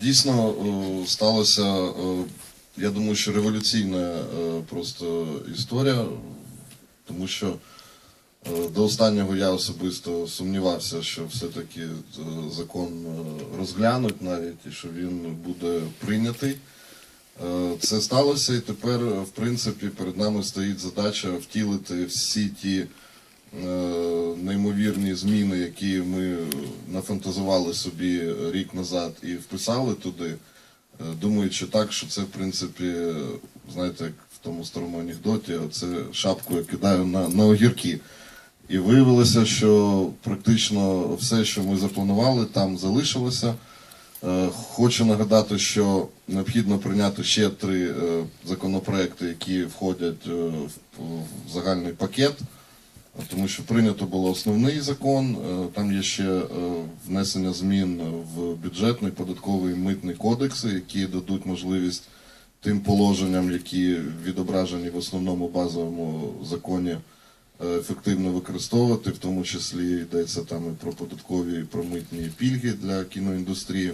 Дійсно е, сталося, е, я думаю, що революційна е, просто історія, тому що до останнього я особисто сумнівався, що все-таки закон розглянуть навіть і що він буде прийнятий. Це сталося, і тепер, в принципі, перед нами стоїть задача втілити всі ті неймовірні зміни, які ми нафантазували собі рік назад і вписали туди, е, думаючи так, що це, в принципі, е, знаєте, як в тому старому анекдоті, це шапку я кидаю на, на огірки. І виявилося, що практично все, що ми запланували, там залишилося. Е, Хочу нагадати, що необхідно прийняти ще три е, законопроекти, які входять е, в загальний пакет, тому що прийнято було основний закон. е, Там є ще е, внесення змін в бюджетний, податковий митний кодекси, які дадуть можливість тим положенням, які відображені в основному базовому законі, е, ефективно використовувати, в тому числі йдеться там і про податкові і про митні пільги для кіноіндустрії.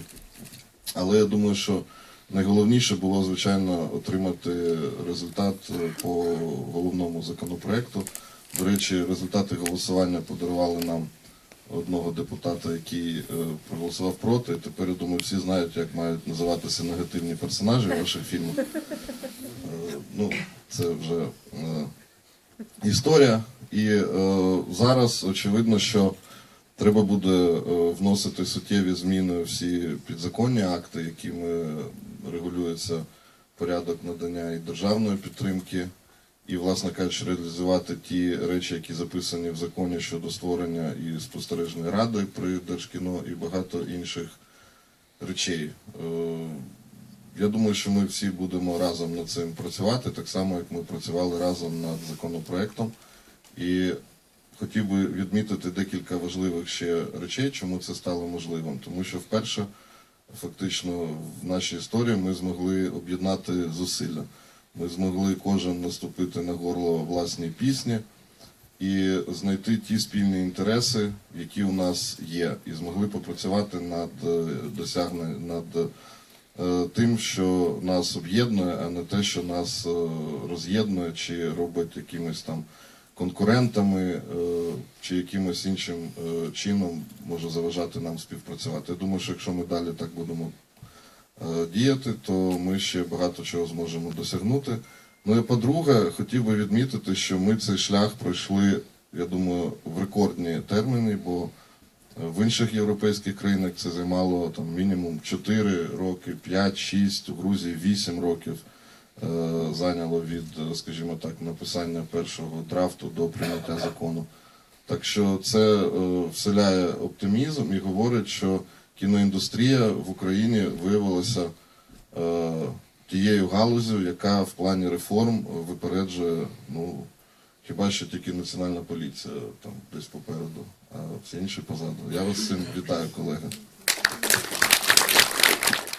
Але я думаю, що найголовніше було, звичайно, отримати результат по головному законопроекту. До речі, результати голосування подарували нам одного депутата, який е, проголосував проти. Тепер, я думаю, всі знають, як мають називатися негативні персонажі в ваших фільмах. Е, Ну, це вже е, історія. І зараз очевидно, що треба буде вносити суттєві зміни всі підзаконні акти, якими регулюється порядок надання і державної підтримки, і, власне кажучи, реалізувати ті речі, які записані в законі щодо створення і спостережної ради при Держкіно і багато інших речей. Е, я думаю, що ми всі будемо разом над цим працювати, так само як ми працювали разом над законопроектом. І хотів би відмітити декілька важливих ще речей, чому це стало можливим. Тому що вперше, фактично, в нашій історії ми змогли об'єднати зусилля. Ми змогли кожен наступити на горло власній пісні і знайти ті спільні інтереси, які у нас є, і змогли попрацювати над е, досягненням над е, тим, що нас об'єднує, а не те, що нас е, роз'єднує чи робить якимись там конкурентами чи якимось іншим чином може заважати нам співпрацювати. Я думаю, що якщо ми далі так будемо діяти, то ми ще багато чого зможемо досягнути. Ну і по-друге, хотів би відмітити, що ми цей шлях пройшли, я думаю, в рекордні терміни, бо в інших європейських країнах це займало там мінімум 4 роки, 5, 6, у Грузії 8 років е, зайняло від, е, скажімо так, написання першого драфту до прийняття закону. Так що це е, вселяє оптимізм і говорить, що кіноіндустрія в Україні виявилася е, тією галузю, яка в плані реформ випереджує, ну, хіба що тільки національна поліція там десь попереду, а всі інші позаду. Я вас з цим вітаю, колеги.